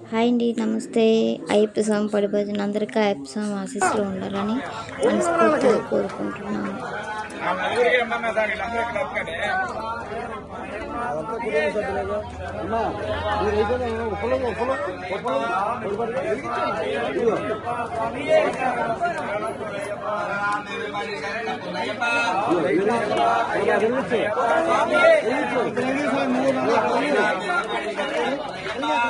Hi అండి నమస్తే. అయ్యప్ప స్వామి పడిపోతున్న అందరికీ అయ్యప్ప స్వామి ఆశీస్సులు ఉండాలని మనస్ఫూర్తిగా కోరుకుంటున్నాను. అయ్యప్ప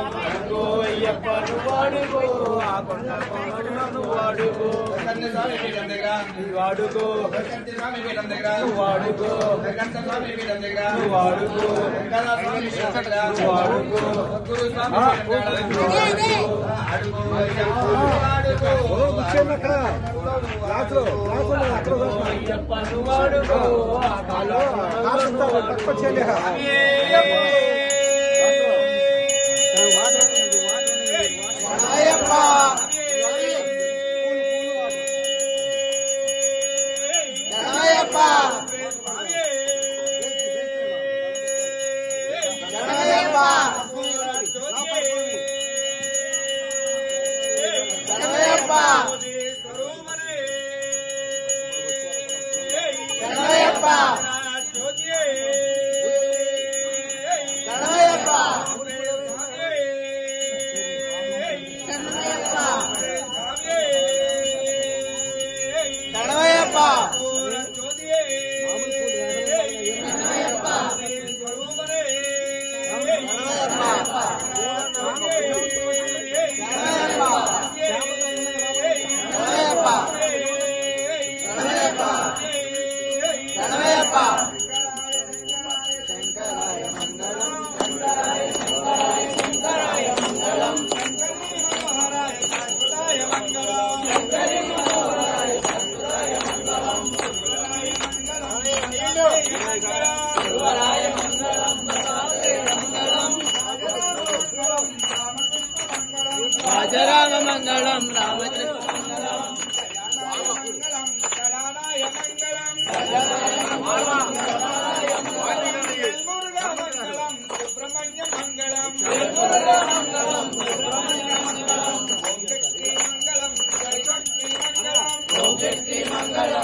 అమ్మా మీరు అయిపోయినా ఒక్కలో ఒక్కలో ఒక్కలో వాడుకో వాడుకో వాడుకో కూర్చోండి అక్కడ క్లాసులో వాడుకో